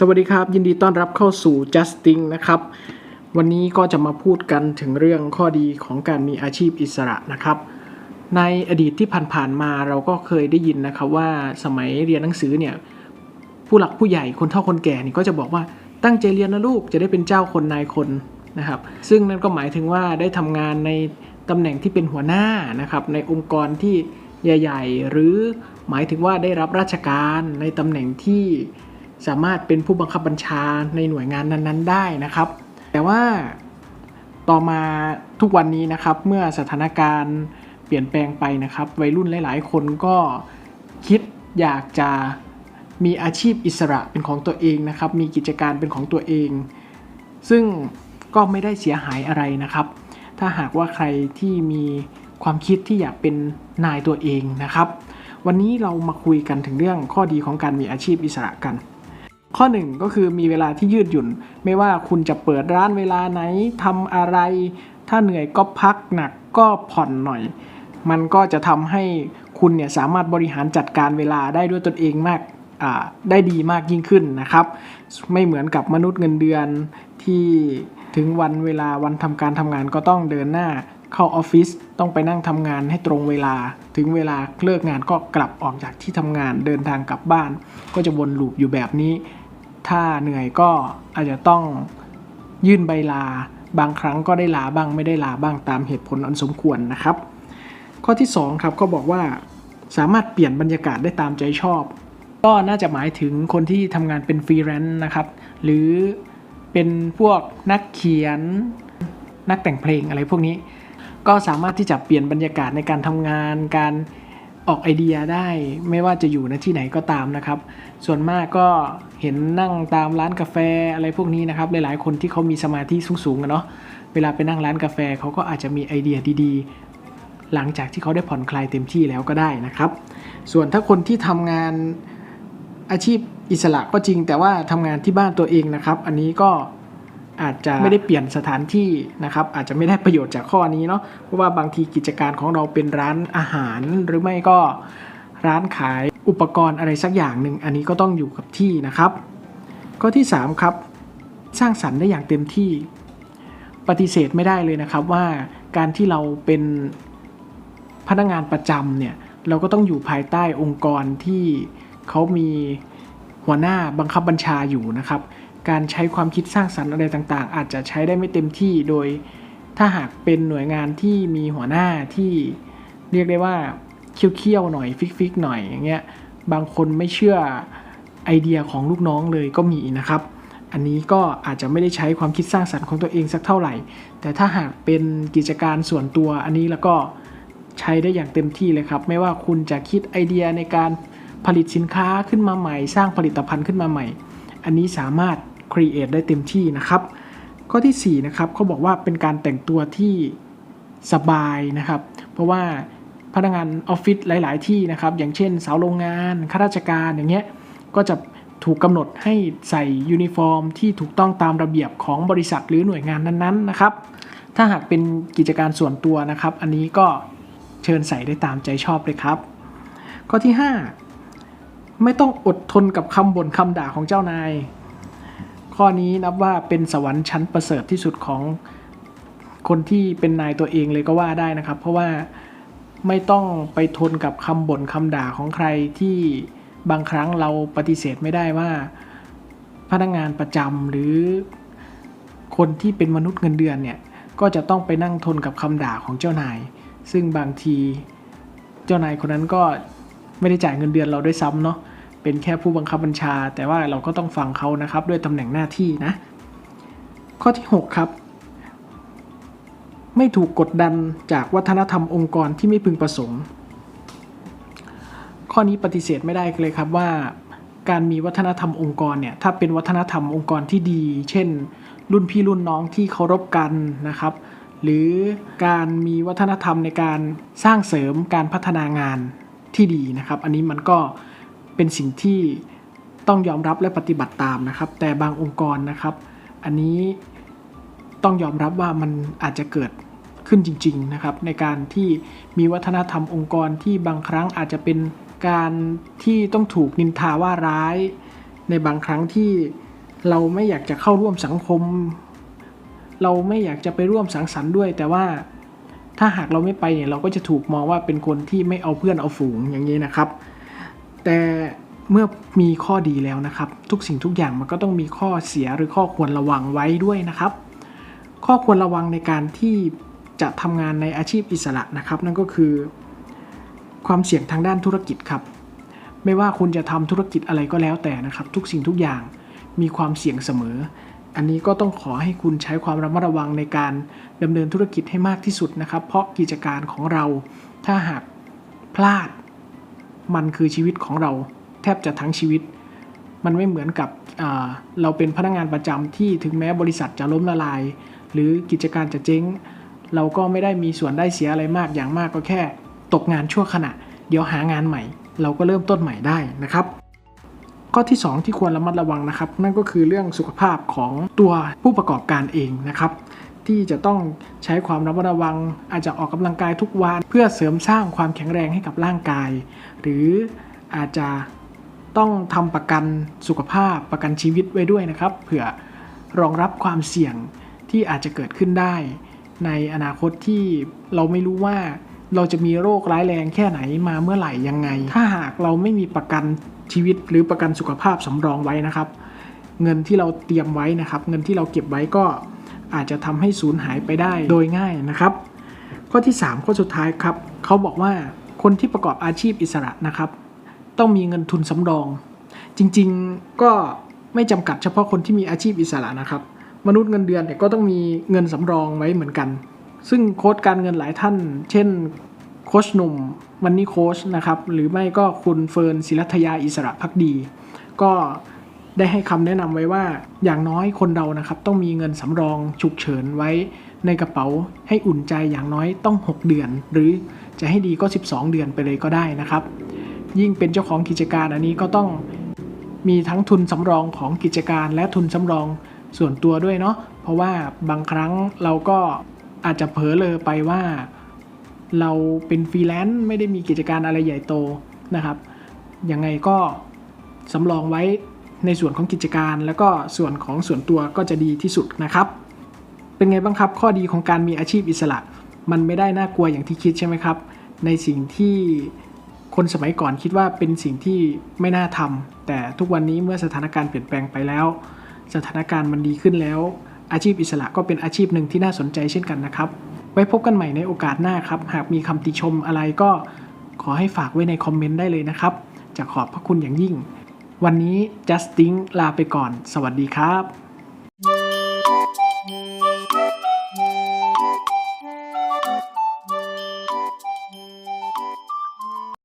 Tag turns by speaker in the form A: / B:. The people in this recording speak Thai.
A: สวัสดีครับ ยินดีต้อนรับเข้าสู่ Justing นะครับ วันนี้ก็จะมาพูดกันถึงเรื่องข้อดีของการมีอาชีพอิสระนะครับ ในอดีตที่ผ่านๆมาเราก็เคยได้ยินนะครับว่าสมัยเรียนหนังสือเนี่ยผู้หลักผู้ใหญ่คนเฒ่าคนแก่นี่ก็จะบอกว่าตั้งใจเรียนนะลูกจะได้เป็นเจ้าคนนายคนนะครับ ซึ่งนั่นก็หมายถึงว่าได้ทำงานในตำแหน่งที่เป็นหัวหน้านะครับ ในองค์กรที่ใหญ่ ๆ หรือหมายถึงว่าได้รับราชการในตำแหน่งที่ สามารถเป็นผู้บังคับบัญชาในหน่วยงานนั้นๆ ได้นะครับ แต่ว่าต่อมาทุกวันนี้นะครับเมื่อสถานการณ์เปลี่ยนแปลงไปนะครับ วัยรุ่นหลาย ๆ คนก็คิดอยากจะมีอาชีพอิสระเป็นของตัวเองนะครับ มีกิจการเป็นของตัวเอง ซึ่งก็ไม่ได้เสียหายอะไรนะครับ ถ้าหากว่าใครที่มีความคิดที่อยากเป็นนายตัวเองนะครับ วันนี้เรามาคุยกันถึงเรื่องข้อดีของการมีอาชีพอิสระกัน ข้อหนึ่งก็คือมีเวลาที่ยืดหยุ่น ไม่ว่าคุณจะเปิดร้านเวลาไหนทำอะไร ถ้าเหนื่อยก็พักหนักก็ผ่อนหน่อย มันก็จะทำให้คุณเนี่ยสามารถบริหารจัดการเวลาได้ด้วยตนเองมากได้ดีมากยิ่งขึ้นนะครับ ไม่เหมือนกับมนุษย์เงินเดือนที่ถึงวันเวลาวันทำการทำงานก็ต้องเดินหน้าเข้าออฟฟิศต้องไปนั่งทำงานให้ตรงเวลา ถึงเวลาเลิกงานก็กลับออกจากที่ทำงานเดินทางกลับบ้าน ก็จะวนลูปอยู่แบบนี้ ถ้าเหนื่อยก็อาจจะต้องยื่นใบลา บางครั้งก็ได้ลาบ้างไม่ได้ลาบ้างตามเหตุผลอันสมควรนะครับ ข้อที่2ครับก็บอกว่าสามารถเปลี่ยนบรรยากาศได้ตามใจชอบ ก็น่าจะหมายถึงคนที่ทำงานเป็นฟรีแลนซ์นะครับ หรือเป็นพวกนักเขียนนักแต่งเพลงอะไรพวกนี้ ก็สามารถที่จะเปลี่ยนบรรยากาศในการทำงาน การออกไอเดียได้ ไม่ว่าจะอยู่ในที่ไหนก็ตามนะครับ ส่วนมากก็ เห็นนั่งตามร้านกาแฟอะไรพวกนี้นะครับ หลายๆ คนที่เขามีสมาธิสูงๆอะเนาะเวลาไปนั่งร้านกาแฟเขาก็อาจจะมีไอเดียดีๆ หลังจากที่เขาได้ผ่อนคลายเต็มที่แล้วก็ได้นะครับ ส่วนถ้าคนที่ทำงานอาชีพอิสระก็จริง แต่ว่าทำงานที่บ้านตัวเองนะครับ อันนี้ก็อาจจะไม่ได้เปลี่ยนสถานที่นะครับ อาจจะไม่ได้ประโยชน์จากข้อนี้เนาะเพราะว่าบางทีกิจการของเราเป็นร้านอาหารหรือไม่ก็ ร้านขายอุปกรณ์อะไรสักอย่างหนึ่งอันนี้ก็ต้องอยู่กับที่นะครับข้อที่ 3 ครับ สร้างสรรค์ได้อย่างเต็มที่ ปฏิเสธไม่ได้เลยนะครับว่าการที่เราเป็นพนักงานประจำเนี่ยเราก็ต้องอยู่ภายใต้องค์กรที่เขามีหัวหน้าบังคับบัญชาอยู่นะครับ การใช้ความคิดสร้างสรรค์อะไรต่างๆ อาจจะใช้ได้ไม่เต็มที่โดยถ้าหากเป็นหน่วยงานที่มีหัวหน้าที่เรียกได้ว่า เคี่ยวๆหน่อยฟิกๆหน่อยอย่างเงี้ยบางคนไม่เชื่อไอเดียของลูกน้องเลยก็มีนะครับ อันนี้ก็อาจจะไม่ได้ใช้ความคิดสร้างสรรค์ของตัวเองสักเท่าไหร่ แต่ถ้าหากเป็นกิจการส่วนตัวอันนี้แล้วก็ใช้ได้อย่างเต็มที่เลยครับ ไม่ว่าคุณจะคิดไอเดียในการผลิตสินค้าขึ้นมาใหม่ สร้างผลิตภัณฑ์ขึ้นมาใหม่ อันนี้สามารถ create ได้เต็มที่นะครับ ข้อที่4นะครับเขาบอกว่าเป็นการแต่งตัวที่สบายนะครับ เพราะว่า พนักงานออฟฟิศหลาย ๆ ที่นะครับ อย่างเช่นสาวโรงงานข้าราชการอย่างเงี้ยก็จะถูกกำหนดให้ใส่ยูนิฟอร์ม ที่ถูกต้องตามระเบียบของบริษัทหรือหน่วยงานนั้น ๆ นะครับ ถ้าหากเป็นกิจการส่วนตัวนะครับ อันนี้ก็เชิญใส่ได้ตามใจชอบเลยครับ ข้อที่ 5 ไม่ต้องอดทนกับคำบ่นคำด่าของเจ้านาย ข้อนี้นับว่าเป็นสวรรค์ชั้นประเสริฐที่สุดของคนที่เป็นนายตัวเองเลยก็ว่าได้นะครับ เพราะว่า ไม่ต้องไปทนกับคำบ่นคำด่าของใครที่บางครั้งเราปฏิเสธไม่ได้ว่า พนักงานประจำหรือคนที่เป็นมนุษย์เงินเดือนเนี่ยก็จะต้องไปนั่งทนกับคำด่าของเจ้านาย ซึ่งบางทีเจ้านายคนนั้นก็ไม่ได้จ่ายเงินเดือนเราด้วยซ้ำเนาะเป็นแค่ผู้บังคับบัญชา แต่ว่าเราก็ต้องฟังเขานะครับด้วยตำแหน่งหน้าที่นะ ข้อที่ 6 ครับ ไม่ถูกกดดันจากวัฒนธรรมองค์กรที่ไม่พึงประสงค์ ข้อนี้ปฏิเสธไม่ได้เลยครับว่า การมีวัฒนธรรมองค์กรเนี่ยถ้าเป็นวัฒนธรรมองค์กรที่ดี เช่น รุ่นพี่รุ่นน้องที่เคารพกันนะครับ หรือการมีวัฒนธรรมในการสร้างเสริมการพัฒนางานที่ดีนะครับ อันนี้มันก็เป็นสิ่งที่ต้องยอมรับและปฏิบัติตามนะครับ แต่บางองค์กรนะครับ อันนี้ต้องยอมรับว่ามันอาจจะเกิด ขึ้นจริงๆนะครับในการที่มีวัฒนธรรมองค์กรที่บางครั้งอาจจะเป็นการที่ต้องถูกนินทาว่าร้าย ในบางครั้งที่เราไม่อยากจะเข้าร่วมสังคม เราไม่อยากจะไปร่วมสังสรรค์ด้วย แต่ว่าถ้าหากเราไม่ไปเนี่ยเราก็จะถูกมองว่าเป็นคนที่ไม่เอาเพื่อนเอาฝูงอย่างนี้นะครับ แต่เมื่อมีข้อดีแล้วนะครับ ทุกสิ่งทุกอย่างมันก็ต้องมีข้อเสียหรือข้อควรระวังไว้ด้วยนะครับ ข้อควรระวังในการที่ จะทำงานในอาชีพอิสระนะครับ นั่นก็คือ ความเสี่ยงทางด้านธุรกิจครับ ไม่ว่าคุณจะทำธุรกิจอะไรก็แล้วแต่นะครับ ทุกสิ่งทุกอย่างมีความเสี่ยงเสมอ อันนี้ก็ต้องขอให้คุณใช้ความระมัดระวังในการดำเนินธุรกิจให้มากที่สุดนะครับ เพราะกิจการของเราถ้าหากพลาด มันคือชีวิตของเราแทบจะทั้งชีวิต มันไม่เหมือนกับเราเป็นพนักงานประจำที่ถึงแม้บริษัทจะล้มละลาย หรือกิจการจะเจ๊ง เราก็ไม่ได้มีส่วนได้เสียอะไรมากอย่างมากก็แค่ ตกงานชั่วขณะ เดี๋ยวหางานใหม่ เราก็เริ่มต้นใหม่ได้นะครับ ข้อที่ 2 ที่ควรระมัดระวังนะครับ นั่นก็คือเรื่องสุขภาพของตัวผู้ประกอบการเองนะครับ ที่จะต้องใช้ความระมัดระวัง อาจจะออกกำลังกายทุกวันเพื่อเสริมสร้างความแข็งแรงให้กับร่างกาย หรืออาจจะต้องทำประกันสุขภาพประกันชีวิตไว้ด้วยนะครับ เผื่อรองรับความเสี่ยงที่อาจจะเกิดขึ้นได้ ในอนาคตที่เราไม่รู้ว่าเราจะมีโรคร้ายแรงแค่ไหนมาเมื่อไหร่ยังไง ถ้าหากเราไม่มีประกันชีวิตหรือประกันสุขภาพสำรองไว้นะครับ เงินที่เราเตรียมไว้นะครับ เงินที่เราเก็บไว้ก็อาจจะทำให้สูญหายไปได้โดยง่ายนะครับ ข้อที่ 3 ข้อสุดท้ายครับเขาบอกว่าคนที่ประกอบอาชีพอิสระนะครับ ต้องมีเงินทุนสำรอง จริงๆก็ไม่จำกัดเฉพาะคนที่มีอาชีพอิสระนะครับ มนุษย์เงินเดือนเนี่ยก็ต้องมีเงินสำรองไว้เหมือนกัน ซึ่งโค้ชการเงินหลายท่าน เช่นโค้ชหนุ่มวันนี้โค้ชนะครับหรือไม่ก็คุณเฟิร์นศิรัทยาอิสระพักดี ก็ได้ให้คำแนะนำไว้ว่าอย่างน้อยคนเรานะครับต้องมีเงินสำรองฉุกเฉินไว้ในกระเป๋าให้อุ่นใจอย่างน้อยต้อง 6 เดือน หรือจะให้ดีก็ 12 เดือนไปเลยก็ได้นะครับ ยิ่งเป็นเจ้าของกิจการอันนี้ก็ต้องมีทั้งทุนสำรองของกิจการและทุนสำรอง ส่วนตัวด้วยเนาะเพราะว่าบางครั้งเราก็อาจจะเผลอเลยไปว่า เราเป็นฟรีแลนซ์ไม่ได้มีกิจการอะไรใหญ่โตนะครับยังไงก็สำรองไว้ในส่วนของกิจการ แล้วก็ส่วนของส่วนตัวก็จะดีที่สุดนะครับ เป็นไงบ้างครับ ข้อดีของการมีอาชีพอิสระ มันไม่ได้น่ากลัวอย่างที่คิดใช่ไหมครับ ในสิ่งที่คนสมัยก่อนคิดว่าเป็นสิ่งที่ไม่น่าทำแต่ทุกวันนี้เมื่อสถานการณ์เปลี่ยนแปลงไปแล้ว สถานการณ์มันดีขึ้นแล้ว อาชีพอิสระก็เป็นอาชีพหนึ่งที่น่าสนใจเช่นกันนะครับ ไว้พบกันใหม่ในโอกาสหน้าครับ หากมีคำติชมอะไรก็ขอให้ฝากไว้ในคอมเมนต์ได้เลยนะครับ จะขอบพระคุณอย่างยิ่ง วันนี้ Justin ลาไปก่อน สวัสดีครับ